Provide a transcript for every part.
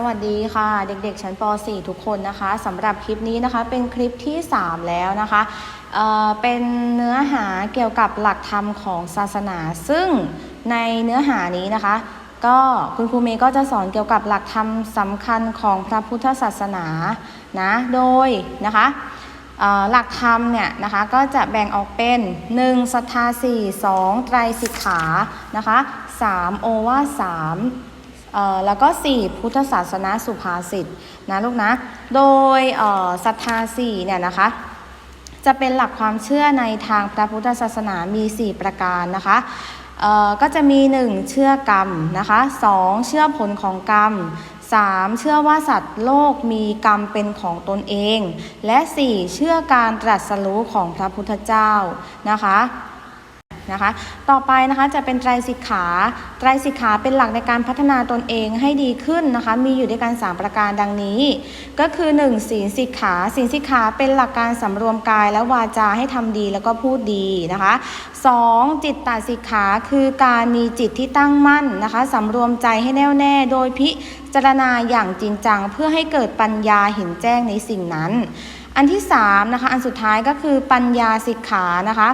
สวัสดีค่ะ เด็กๆ ชั้นป .4 ทุกคนนะคะสำหรับคลิปนี้นะคะเป็นคลิปที่ 3 แล้วนะคะเเป็นเนื้อหาเกี่ยวกับหลักธรรมของศาสนา ซึ่งในเนื้อหานี้นะคะ ก็คุณครูเมย์ก็จะสอนเกี่ยวกับหลักธรรมสำคัญของพระพุทธศาสนานะโดยนะคะหลักธรรมเนี่ยนะคะก็จะแบ่งออกเป็น 1. ศรัทธา 4 2. ไตรสิกขานะคะ 3. โอวาสาม แล้วก็ 4. พุทธศาสนาสุภาษิตนะลูกนะ โดยศรัทธา4เนี่ยนะคะ จะเป็นหลักความเชื่อในทางพระพุทธศาสนามี 4 ประการนะคะก็จะมี 1. เชื่อกรรมนะคะ 2. เชื่อผลของกรรม 3. เชื่อว่าสัตว์โลกมีกรรมเป็นของตนเอง และ 4. เชื่อการตรัสรู้ของพระพุทธเจ้านะคะ นะคะ ต่อไปนะคะจะเป็นไตรสิกขา ไตรสิกขาเป็นหลักในการพัฒนาตนเองให้ดีขึ้นนะคะ มีอยู่ด้วยกัน 3 ประการดังนี้ ก็คือ 1. ศีลสิกขา ศีลสิกขาเป็นหลักการสำรวมกายและวาจาให้ทำดีแล้วก็พูดดีนะคะ 2. จิตตสิกขาคือการมีจิตที่ตั้งมั่นนะคะสำรวมใจให้แน่วแน่ โดยพิจารณาอย่างจริงจัง เพื่อให้เกิดปัญญาเห็นแจ้งในสิ่งนั้น อันที่3นะคะอันสุดท้ายก็คือปัญญาสิกขานะคะ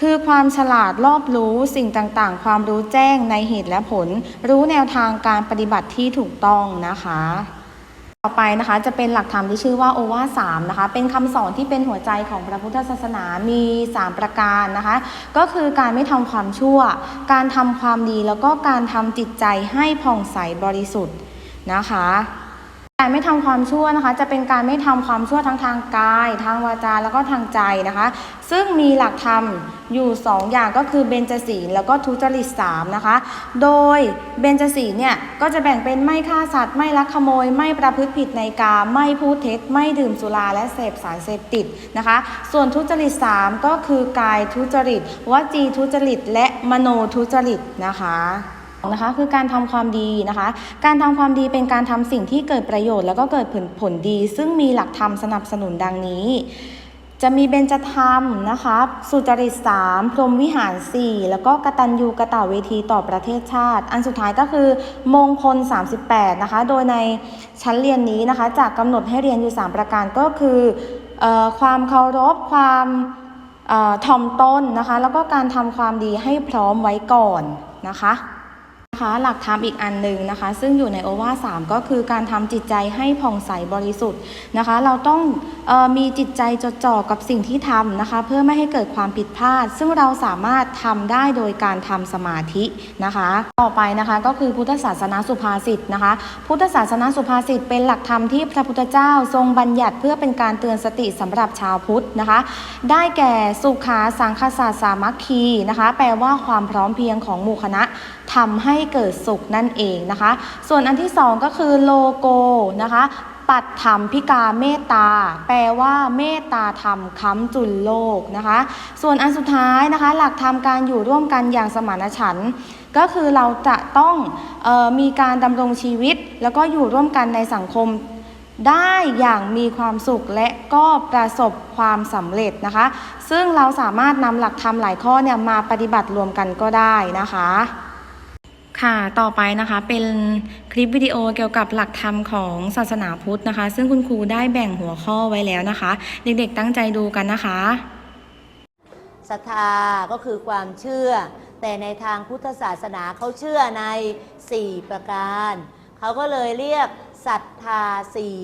คือความฉลาดรอบรู้สิ่งต่างๆ ความรู้แจ้งในเหตุและผล รู้แนวทางการปฏิบัติที่ถูกต้องนะคะ ต่อไปนะคะจะเป็นหลักธรรมที่ชื่อว่าโอวาสามนะคะเป็นคำสอนที่เป็นหัวใจของพระพุทธศาสนามี 3 ประการนะคะ ก็คือการไม่ทำความชั่ว การทำความดีแล้วก็การทำจิตใจให้ผ่องใสบริสุทธิ์นะคะ การไม่ทำความชั่วนะคะ จะเป็นการไม่ทำความชั่วทั้งทางกาย ทางวาจาแล้วก็ทางใจนะคะ ซึ่งมีหลักธรรมอยู่ 2 อย่างก็คือเบญจศีลแล้วก็ทุจริต3นะคะ โดยเบญจศีลเนี่ยก็จะแบ่งเป็นไม่ฆ่าสัตว์ ไม่ลักขโมย ไม่ประพฤติผิดในกามไม่พูดเท็จ ไม่ดื่มสุราและเสพสารเสพติดนะคะ ส่วนทุจริต3ก็คือกายทุจริตวจีทุจริตและมโนทุจริตนะคะ นะคะคือการทำความดีนะคะ การทำความดีเป็นการทำสิ่งที่เกิดประโยชน์ แล้วก็เกิดผลผลดี ซึ่งมีหลักธรรมสนับสนุนดังนี้ จะมีเบญจธรรมนะคะสุจริตสามพรหมวิหาร 4 แล้วก็กตัญญูกะตะเวทีต่อประเทศชาติ อันสุดท้ายก็คือมงคล 38 นะคะ โดยในชั้นเรียนนี้นะคะ จากกำหนดให้เรียนอยู่ 3 ประการก็คือออความเคารพความอ่อถ่อมตนนะคะ แล้วก็การทำความดีให้พร้อมไว้ก่อนนะคะ คะหลักธรรมอีกอันหนึ่งนะคะ ซึ่งอยู่ในโอวาทสามก็คือการทำจิตใจให้ผ่องใสบริสุทธิ์นะคะ เราต้องออมีจิตใจจดจ่อกับสิ่งที่ทำนะคะ เพื่อไม่ให้เกิดความผิดพลาด ซึ่งเราสามารถทำได้โดยการทำสมาธินะคะ ต่อไปนะคะก็คือพุทธศาสนาสุภาษิตนะคะ พุทธศาสนาสุภาษิตเป็นหลักธรรมที่พระพุทธเจ้าทรงบัญญัติเพื่อเป็นการเตือนสติสำหรับชาวพุทธนะคะ ได้แก่สุขาสังคสาสามัคคีนะคะ แปลว่าความพร้อมเพียงของหมู่คณะ ทำให้เกิดสุขนั่นเองนะคะ ส่วนอันที่สองก็คือโลโกนะคะปัดธรรมพิกาเมตตา แปลว่าเมตตาธรรมค้ำจุนโลกนะคะ ส่วนอันสุดท้ายนะคะ หลักธรรมการอยู่ร่วมกันอย่างสมานฉันท์ก็คือเราจะต้องออมีการดำรงชีวิต แล้วก็อยู่ร่วมกันในสังคมได้อย่างมีความสุขและก็ประสบความสำเร็จนะคะ ซึ่งเราสามารถนำหลักธรรมหลายข้อเนี่ยมาปฏิบัติรวมกันก็ได้นะคะ ค่ะ ต่อไปนะคะเป็นคลิปวิดีโอเกี่ยวกับหลักธรรมของศาสนาพุทธนะคะ ซึ่งคุณครูได้แบ่งหัวข้อไว้แล้วนะคะ เด็กๆตั้งใจดูกันนะคะศรัทธาก็คือความเชื่อ แต่ในทางพุทธศาสนาเขาเชื่อใน 4 ประการ เขาก็เลยเรียกศรัทธาสี่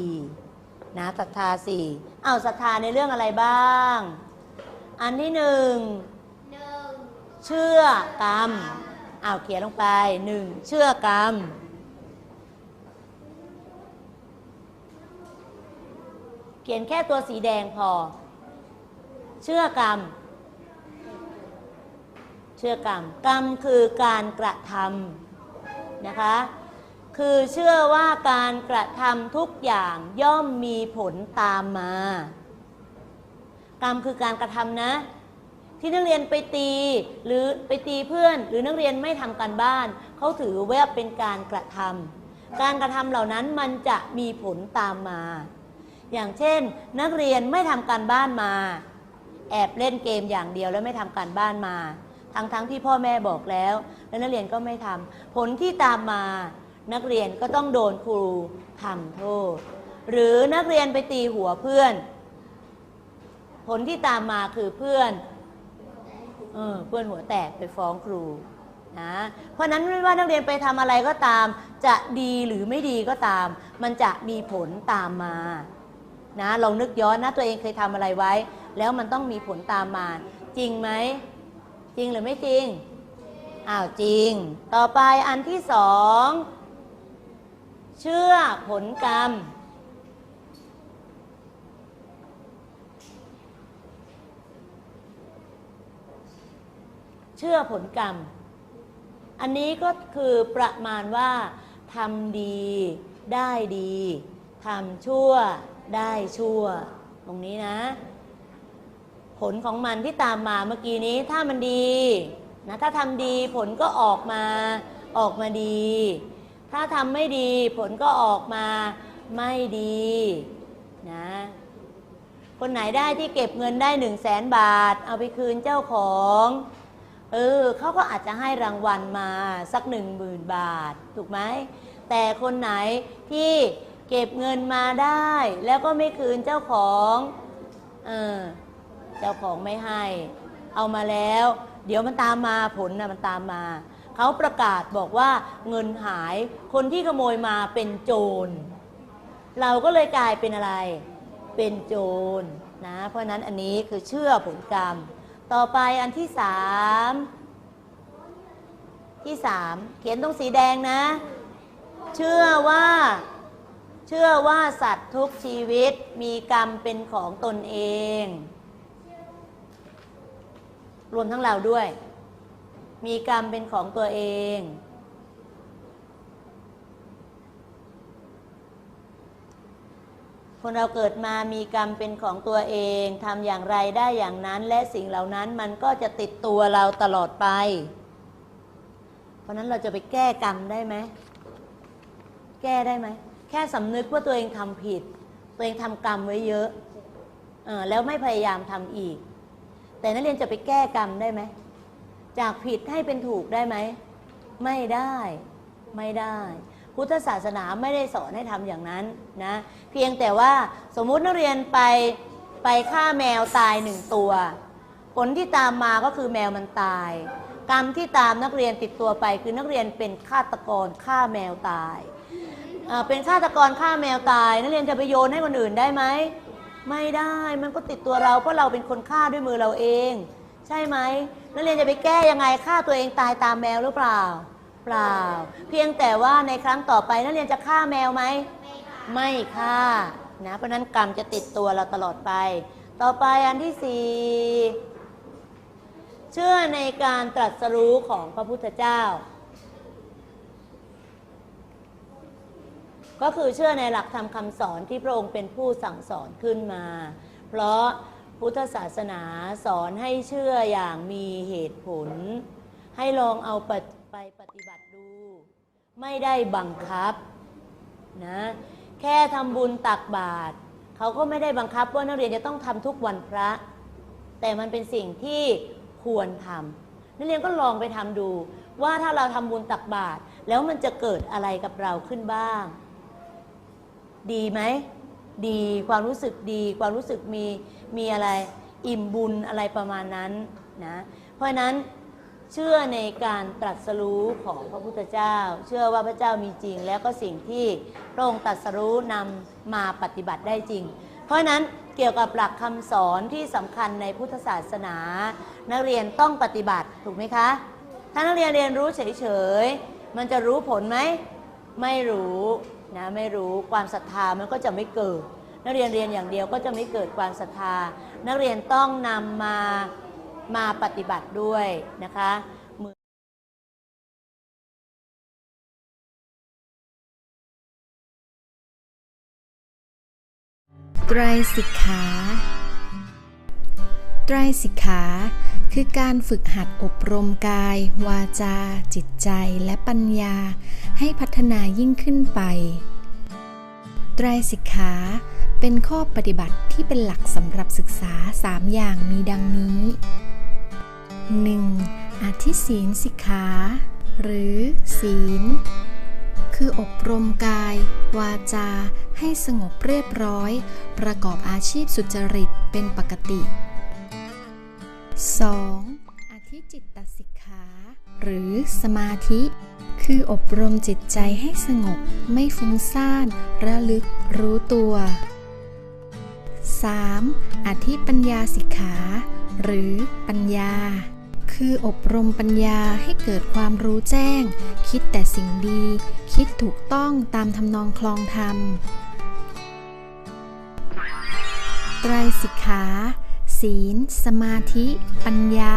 นะศรัทธาสี่อ้าวศรัทธาในเรื่องอะไรบ้าง อันที่หนึ่งเชื่อกรรม อ้าวเขียนลงไปหนึ่งเชื่อกรรมเขียนแค่ตัวสีแดงพอ เชื่อกรรม เชื่อกรรม กรรมคือการกระทำนะคะ คือเชื่อว่าการกระทำทุกอย่างย่อมมีผลตามมา กรรมคือการกระทำนะ ที่นักเรียนไปตี หรือไปตีเพื่อน หรือนักเรียนไม่ทำการบ้านเขาถือว่าเป็นการกระทำการกระทำเหล่านั้นมันจะมีผลตามมา อย่างเช่น นักเรียนไม่ทำการบ้านมา แอบเล่นเกมอย่างเดียวแล้วไม่ทำการบ้านมา ทั้งๆทที่พ่อแม่บอกแล้ว แล้วนักเรียนก็ไม่ทำผลที่ตามมานักเรียนก็ต้องโดนครูทำโทษ หรือนักเรียนไปตีหัวเพื่อน ผลที่ตามมาคือเพื่อน เออเพื่อนหัวแตกไปฟ้องครูนะเพราะฉะนั้นไม่ว่านักเรียนไปทำอะไรก็ตาม จะดีหรือไม่ดีก็ตาม มันจะมีผลตามมานะลองนึกย้อนนะตัวเองเคยทำอะไรไว้ แล้วมันต้องมีผลตามมา จริงไหมจริงหรือไม่จริงอ้าวจริง ต่อไปอันที่สองเชื่อผลกรรม เชื่อผลกรรม อันนี้ก็คือประมาณว่าทำดีได้ดีทำชั่วได้ชั่ว ตรงนี้นะ ผลของมันที่ตามมาเมื่อกี้นี้ถ้ามันดีนะถ้าทำดีผลก็ออกมาออกมาดี ถ้าทำไม่ดีผลก็ออกมาไม่ดีนะคนไหนได้ที่เก็บเงินได้หนึ่งแสนบาท เอาไปคืนเจ้าของ เออเขาก็อาจจะให้รางวัลมาสักหนึ่งหมื่นบาท ถูกไหม แต่คนไหนที่เก็บเงินมาได้ แล้วก็ไม่คืนเจ้าของเออเจ้าของไม่ให้ เอามาแล้ว เดี๋ยวมันตามมาผลนะมันตามมา เขาประกาศบอกว่าเงินหายคนที่ขโมยมาเป็นโจร เราก็เลยกลายเป็นอะไร เป็นโจรนะ เพราะฉะนั้นอันนี้คือเชื่อผลกรรม ต่อไปอันที่สามที่สามเขียนตรงสีแดงนะ เชื่อว่า เชื่อว่าสัตว์ทุกชีวิตมีกรรมเป็นของตนเอง รวมทั้งเราด้วย มีกรรมเป็นของตัวเอง คนเราเกิดมามีกรรมเป็นของตัวเองทำอย่างไรได้อย่างนั้น และสิ่งเหล่านั้นมันก็จะติดตัวเราตลอดไป เพราะนั้นเราจะไปแก้กรรมได้ไหม แก้ได้ไหม แค่สำนึกว่าตัวเองทำผิด ตัวเองทำกรรมไว้เยอะออแล้วไม่พยายามทำอีก แต่นักเรียนจะไปแก้กรรมได้ไหม จากผิดให้เป็นถูกได้ไหม ไม่ได้ ไม่ได้ พุทธศาสนาไม่ได้สอนให้ทำอย่างนั้นนะเพียงแต่ว่าสมมุตินักเรียนไปไปฆ่าแมวตายหนึ่งตัว ผลที่ตามมาก็คือแมวมันตาย กรรมที่ตามนักเรียนติดตัวไป คือนักเรียนเป็นฆาตกรฆ่าแมวตาย เป็นฆาตกรฆ่าแมวตาย นักเรียนจะไปโยนให้คนอื่นได้ไหมไม่ได้มันก็ติดตัวเราเพราะเราเป็นคนฆ่าด้วยมือเราเอง ใช่ไหมนักเรียนจะไปแก้ยังไงฆ่าตัวเองตายตามแมวหรือเปล่า เปล่า เพียงแต่ว่าในครั้งต่อไปนักเรียนจะฆ่าแมวไหม ไม่ฆ่านะเพราะนั้นกรรมจะติดตัวเราตลอดไป ต่อไปอันที่สี่เชื่อในการตรัสรู้ของพระพุทธเจ้า ก็คือเชื่อในหลักธรรมคำสอนที่พระองค์เป็นผู้สั่งสอนขึ้นมา เพราะพุทธศาสนาสอนให้เชื่ออย่างมีเหตุผล ให้ลองเอาไป ไปปฏิบัติดู ไม่ได้บังคับนะแค่ทำบุญตักบาตรเขาก็ไม่ได้บังคับว่านักเรียนจะต้องทำทุกวันพระ แต่มันเป็นสิ่งที่ควรทำนักเรียนก็ลองไปทำดู ว่าถ้าเราทำบุญตักบาตรแล้วมันจะเกิดอะไรกับเราขึ้นบ้าง ดีไหมดีความรู้สึกดี ความรู้สึกมีมีอะไรอิ่มบุญอะไรประมาณนั้นนะเพราะฉะนั้น เชื่อในการตรัสรู้ของพระพุทธเจ้า เชื่อว่าพระเจ้ามีจริง แล้วก็สิ่งที่พระองค์ตรัสรู้นำมาปฏิบัติได้จริง เพราะฉะนั้นเกี่ยวกับหลักคำสอนที่สำคัญในพุทธศาสนา นักเรียนต้องปฏิบัติถูกไหมคะ ถ้านักเรียนเรียนรู้เฉยๆ มันจะรู้ผลไหม ไม่รู้นะไม่รู้ความศรัทธามันก็จะไม่เกิด นักเรียนเรียนอย่างเดียวก็จะไม่เกิดความศรัทธา นักเรียนต้องนำมา มาปฏิบัติด้วยนะคะไตรสิกขาไตรสิกขาคือการฝึกหัดอบรมกาย วาจา จิตใจและปัญญา ให้พัฒนายิ่งขึ้นไป ไตรสิกขาเป็นข้อปฏิบัติที่เป็นหลักสำหรับศึกษา 3 อย่างมีดังนี้ 1. อธิศีลสิกขา หรือศีล คือออบรมกาย วาจา ให้สงบเรียบร้อย ประกอบอาชีพสุจริตเป็นปกติ 2. อธิจิตตสิกขา หรือสมาธิ คืออบรมจิตใจให้สงบ ไม่ฟุ้งซ่าน ระลึก รู้ตัว 3. อธิปัญญาสิกขา หรือปัญญา คืออบรมปัญญาให้เกิดความรู้แจ้ง คิดแต่สิ่งดี คิดถูกต้องตามทำนองคลองธรรมไตรสิกขา ศีล สมาธิ ปัญญา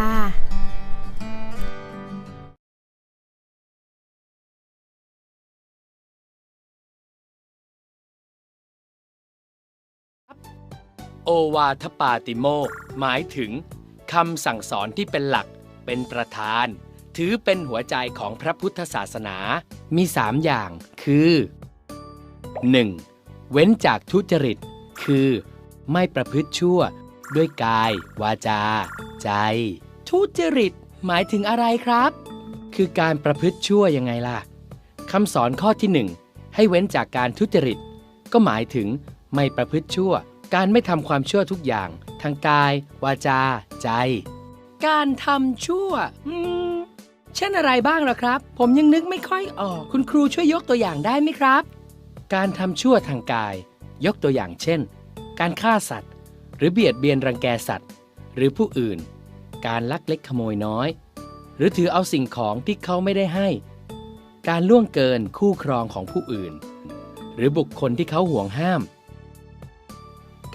โอวาทปาติโมกหมายถึงคำสั่งสอนที่เป็นหลัก เป็นประธาน ถือเป็นหัวใจของพระพุทธศาสนา มีสามอย่างคือ 1. เว้นจากทุจริต คือ ไม่ประพฤติชั่ว ด้วยกาย วาจา ใจ ทุจริต หมายถึงอะไรครับ คือการประพฤติชั่วยังไงล่ะคำสอนข้อที่หนึ่งให้เว้นจากการทุจริต ก็หมายถึงไม่ประพฤติชั่ว การไม่ทำความชั่วทุกอย่าง ทางกาย วาจา ใจ การทำชั่ว อืม เช่นอะไรบ้างล่ะครับ ผมยังนึกไม่ค่อยออก คุณครูช่วยยกตัวอย่างได้ไหมครับ การทำชั่วทางกาย ยกตัวอย่างเช่น การฆ่าสัตว์ หรือเบียดเบียนรังแกสัตว์ หรือผู้อื่น การลักเล็กขโมยน้อย หรือถือเอาสิ่งของที่เขาไม่ได้ให้ การล่วงเกินคู่ครองของผู้อื่น หรือบุคคลที่เขาห่วงห้าม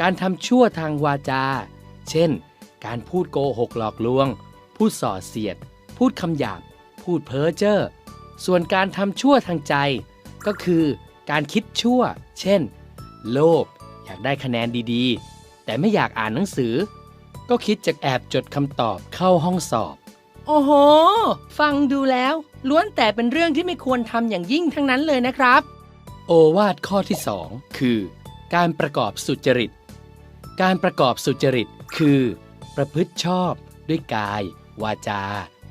การทำชั่วทางวาจา เช่น การพูดโกหกหลอกลวง พูดส่อเสียด พูดคำหยาบ พูดเพ้อเจ้อ ส่วนการทำชั่วทางใจ ก็คือการคิดชั่ว เช่น โลภ อยากได้คะแนนดีๆ แต่ไม่อยากอ่านหนังสือ ก็คิดจะแอบจดคำตอบเข้าห้องสอบ โอ้โห ฟังดูแล้ว ล้วนแต่เป็นเรื่องที่ไม่ควรทำอย่างยิ่งทั้งนั้นเลยนะครับ โอวาทข้อที่ 2 คือ การประกอบสุจริต การประกอบสุจริตคือ ประพฤติชอบ ด้วยกาย วาจา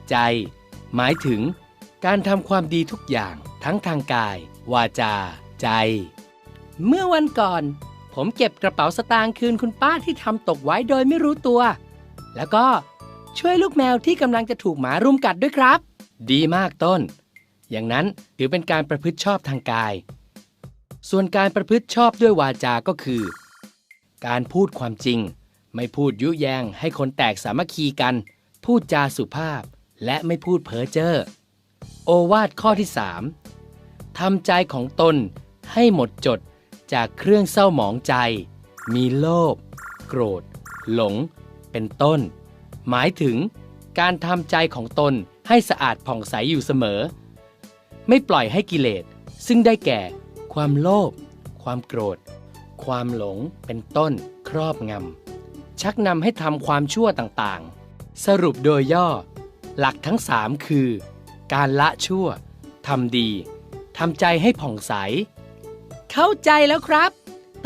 ใจ หมายถึง การทำความดีทุกอย่างทั้งทางกาย วาจา ใจ เมื่อวันก่อน ผมเก็บกระเป๋าสตางค์คืนคุณป้าที่ทำตกไว้โดยไม่รู้ตัว แล้วก็ช่วยลูกแมวที่กำลังจะถูกหมารุมกัดด้วยครับ ดีมากต้น อย่างนั้นถือเป็นการประพฤติชอบทางกาย ส่วนการประพฤติชอบด้วยวาจาก็คือ การพูดความจริง ไม่พูดยุแยงให้คนแตกสามัคคีกัน พูดจาสุภาพ และไม่พูดเพ้อเจ้อ โอวาทข้อที่3ทำใจของตนให้หมดจดจากเครื่องเศร้าหมองใจ มีโลภ โกรธ หลง เป็นต้น หมายถึงการทำใจของตนให้สะอาดผ่องใสอยู่เสมอ ไม่ปล่อยให้กิเลส ซึ่งได้แก่ ความโลภ ความโกรธ ความหลง เป็นต้น ครอบงำ ชักนำให้ทำความชั่วต่างๆ สรุปโดยย่อ หลักทั้งสามคือ การละชั่วทำดีทำใจให้ผ่องใส เข้าใจแล้วครับ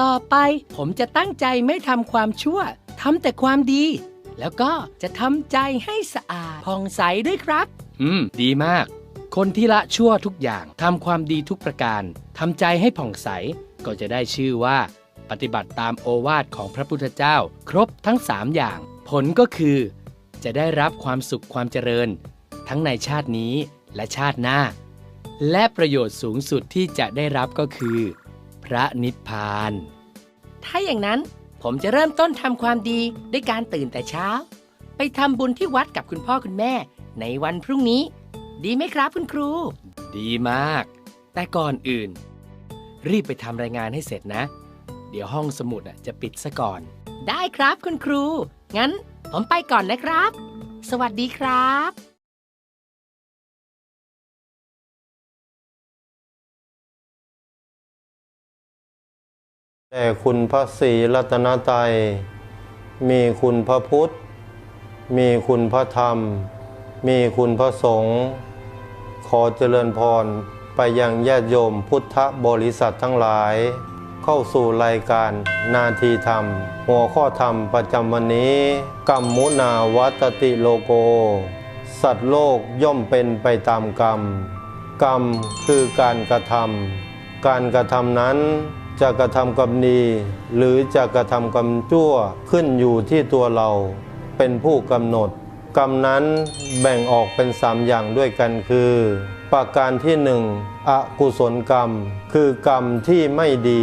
ต่อไปผมจะตั้งใจไม่ทำความชั่วทำแต่ความดี แล้วก็จะทำใจให้สะอาดผ่องใสด้วยครับ อืม ดีมาก คนที่ละชั่วทุกอย่างทำความดีทุกประการทำใจให้ผ่องใสก็จะได้ชื่อว่า ปฏิบัติตามโอวาทของพระพุทธเจ้า ครบทั้งสามอย่าง ผลก็คือ จะได้รับความสุขความเจริญ ทั้งในชาตินี้และชาติหน้า และประโยชน์สูงสุดที่จะได้รับก็คือ พระนิพพาน ถ้าอย่างนั้นผมจะเริ่มต้นทำความดีด้วยการตื่นแต่เช้า ไปทำบุญที่วัดกับคุณพ่อคุณแม่ ในวันพรุ่งนี้ ดีไหมครับคุณครู ดีมาก แต่ก่อนอื่น รีบไปทำรายงานให้เสร็จนะ เดี๋ยวห้องสมุดอะจะปิดซะก่อน ได้ครับคุณครู งั้นผมไปก่อนนะครับ สวัสดีครับแต่คุณพระศรีรัตนตรัยมีคุณพระพุทธ มีคุณพระธรรม มีคุณพระสงฆ์ขอเจริญพรไปยังญาติโยมพุทธบริษัททั้งหลาย เข้าสู่รายการนาทีธรรม หัวข้อธรรมประจำวันนี้กัมมุนาวัตติโลโก สัตว์โลกย่อมเป็นไปตามกรรม กรรมคือการกระทำการกระทำนั้นจะกระทำกรรมดีหรือจะกระทำกรรมชั่วขึ้นอยู่ที่ตัวเรา เป็นผู้กำหนด กรรมนั้นแบ่งออกเป็นสามอย่างด้วยกันคือ ประการที่หนึ่ง อกุศลกรรม คือกรรมที่ไม่ดี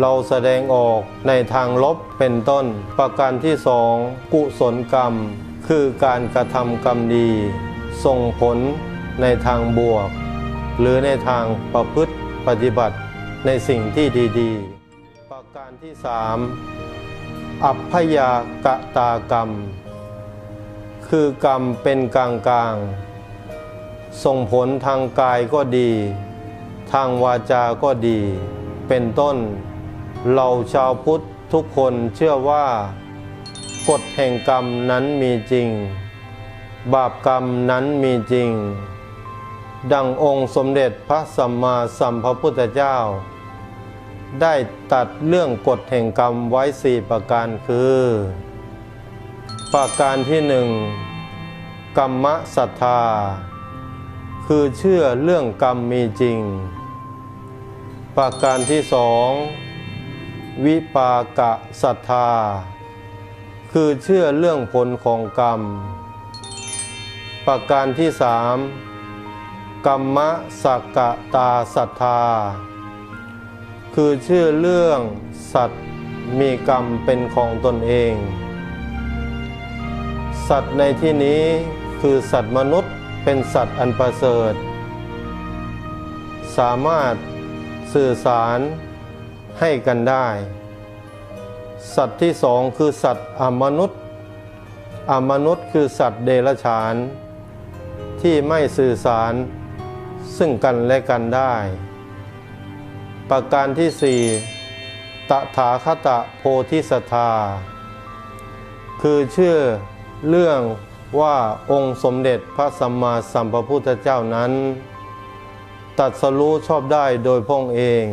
เราแสดงออกในทางลบเป็นต้น ประการที่สองกุศลกรรม คือการกระทำกรรมดี ส่งผลในทางบวก หรือในทางประพฤติปฏิบัติในสิ่งที่ดี ๆ ประการที่สามอัพยากตากรรม คือกรรมเป็นกลางกลางๆส่งผลทางกายก็ดี ทางวาจาก็ดี เป็นต้น เราชาวพุทธทุกคนเชื่อว่า กฎแห่งกรรมนั้นมีจริง บาปกรรมนั้นมีจริง ดังองค์สมเด็จพระสัมมาสัมพุทธเจ้า ได้ตัดเรื่องกฎแห่งกรรมไว้สี่ประการคือ ประการที่หนึ่งกรรมศรัทธา คือเชื่อเรื่องกรรมมีจริง ประการที่สองวิปากะศรัทธา คือเชื่อเรื่องผลของกรรม ประการที่สามกรรมสักกะตาศรัทธา คือเชื่อเรื่องสัตว์มีกรรมเป็นของตนเอง สัตว์ในที่นี้คือสัตว์มนุษย์เป็นสัตว์อันประเสริฐ สามารถ สื่อสารให้กันได้ สัตว์ที่สองคือสัตว์อมนุษย์ อมนุษย์คือสัตว์เดรัจฉาน ที่ไม่สื่อสารซึ่งกันและกันได้ ประการที่สี่ตถาคตโพธิสัตธา คือเชื่อเรื่องว่าองค์สมเด็จพระสัมมาสัมพุทธเจ้านั้น ตัดสรู้ชอบได้โดยพงเอง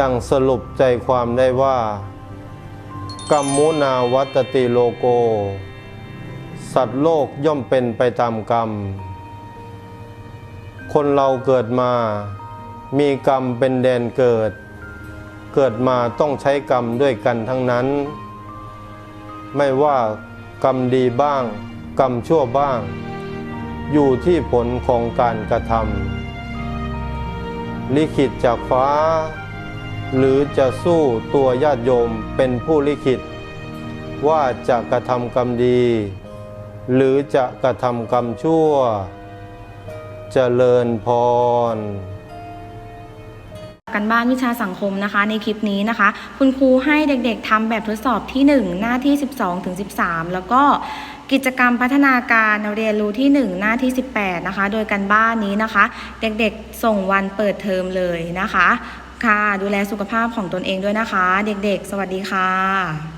ดังสรุปใจความได้ว่า กัมมุนาวัตติโลโก สัตว์โลกย่อมเป็นไปตามกรรม คนเราเกิดมา มีกรรมเป็นแดนเกิด เกิดมาต้องใช้กรรมด้วยกันทั้งนั้น ไม่ว่ากรรมดีบ้าง กรรมชั่วบ้าง อยู่ที่ผลของการกระทำลิขิตจากฟ้า หรือจะสู้ตัวญาติโยมเป็นผู้ลิขิต ว่าจะกระทำกรรมดี หรือจะกระทำกรรมชั่วจเจริญพรกันบ้านวิชาสังคมนะคะในคลิปนี้นะคะ คุณครูให้เด็กๆทำแบบทดสอบที่ 1 หน้าที่ 12ถึง13 แล้วก็ กิจกรรมพัฒนาการเรียนรู้ที่ 1 หน้าที่ 18 นะคะ โดยกันบ้านนี้นะคะ เด็กๆส่งวันเปิดเทอมเลยนะคะ ค่ะ ดูแลสุขภาพของตนเองด้วยนะคะ เด็กๆ สวัสดีค่ะ